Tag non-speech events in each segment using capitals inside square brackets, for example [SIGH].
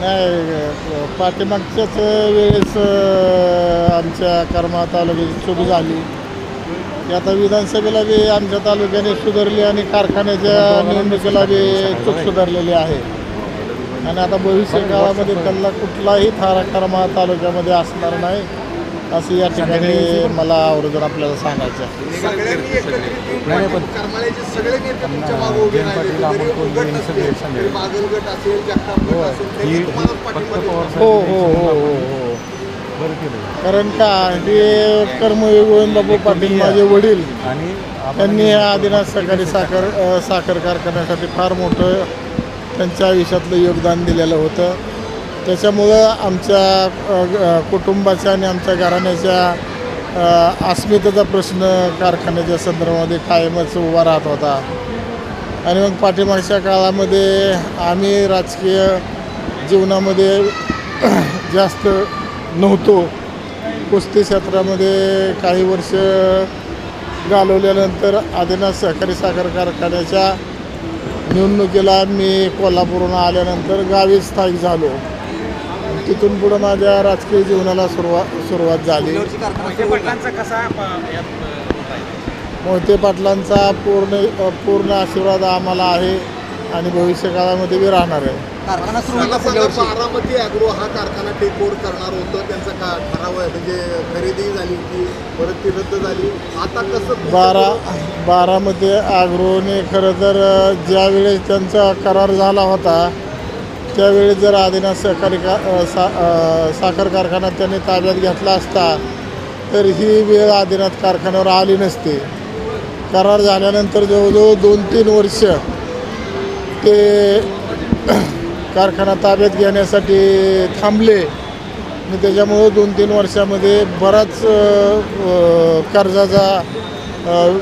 नाही पाठीमागच्याच वेळेस आमच्या कर्मा तालुक्याची चूक झाली. आता विधानसभेला बी आमच्या तालुक्याने सुधारली आणि कारखान्याच्या निवडणुकीला बी चूक सुधारलेली आहे. आणि आता भविष्य काळामध्ये त्यांना कुठलाही थारा कर्मा तालुक्यामध्ये असणार नाही. असं या ठिकाणी मला आवर्जून आपल्याला सांगायचं आहे. सगळ्यांनी एकत्रित येऊन नाही, पण करमाळ्याचे सगळे नेते तुमच्या मागे उभे जयंत राहिले. पाटील, जरी अमोल कोल्हे गट यांनी नसले, सगळे सांगितले. तरी बागल गट असेल जगताप गट असेल ही त्यांनी ही पाठिंबा दिला. हो हो हो हो हो. बरं केलं. कारण का हे कर्मवीर गोविंदबाबू पाटील माझे वडील. आणि आपण- त्यांनी या आदिनाथ सहकारी साखर. अ, साखर कारखान्यासाठी फार मोठं त्यांच्या आयुष्यातलं योगदान दिलेलं होतं. त्याच्यामुळं आमच्या कुटुंबाच्या आणि आमच्या घराण्याच्या अस्मितेचा प्रश्न कारखान्याच्या संदर्भामध्ये कायमच उभा राहत होता. आणि मग पाठीमागच्या काळामध्ये आम्ही राजकीय जीवनामध्ये [CLEARS THROAT] जास्त नव्हतो. कुस्ती क्षेत्रामध्ये काही वर्ष घालवल्यानंतर आदिनाथ सहकारी साखर कारखान्याच्या निवडणुकीला मी कोल्हापूरहून आल्यानंतर गावी स्थायिक झालो. तिथून पुढं माझ्या राजकीय जीवनाला सुरुवात सुरुवात झाली. पाटलांचा कसा? मोहिते पाटलांचा पूर्ण पूर्ण आशीर्वाद आम्हाला आहे आणि भविष्य काळामध्ये बी राहणार आहे. कारखाना बारामती अॅग्रो हा कारखाना टेक ओव्हर करणार होतं. त्यांचा का ठराव आहे म्हणजे खरेदी झाली होती परत ती रद्द झाली. आता कसं बारा बारामध्ये आग्रोने खरं तर ज्यावेळेस त्यांचा करार झाला होता त्यावेळी जर आदिनाथ सहकारी का सा साखर कारखाना त्यांनी ताब्यात घेतला असता तर ही वेळ आदिनाथ कारखान्यावर आली नसती. करार झाल्यानंतर जवळजवळ दोन तीन वर्ष ते [CLEARS THROAT] कारखाना ताब्यात घेण्यासाठी थांबले. आणि त्याच्यामुळं दोन तीन वर्षामध्ये बराच कर्जाचा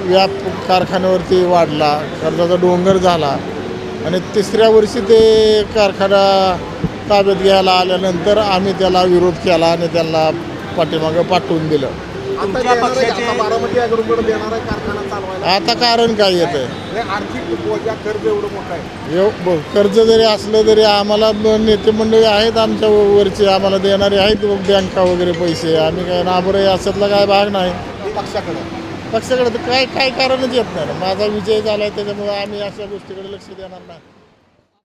व्याप कारखान्यावरती वाढला. कर्जाचा डोंगर झाला. आणि तिसऱ्या वर्षी ते कारखाना ताब्यात घ्यायला आल्यानंतर आम्ही त्याला विरोध केला आणि त्यांना पाठीमागं पाठवून दिलं. आता कारण काय येतं हे आर्थिक बोजा कर्ज एवढं मोठं आहे. कर्ज जरी असलं तरी आम्हाला नेते मंडळी आहेत आमच्या वरचे आम्हाला देणारे आहेत बँका वगैरे पैसे. आम्ही काय नाबर आहे अशातला काय भाग नाही. पक्षाकडे. पक्षाकडे तर काय काय कारणच येत नाही. माझा विजय झाला आहे त्याच्यामुळे आम्ही अशा गोष्टीकडे लक्ष देणार नाही.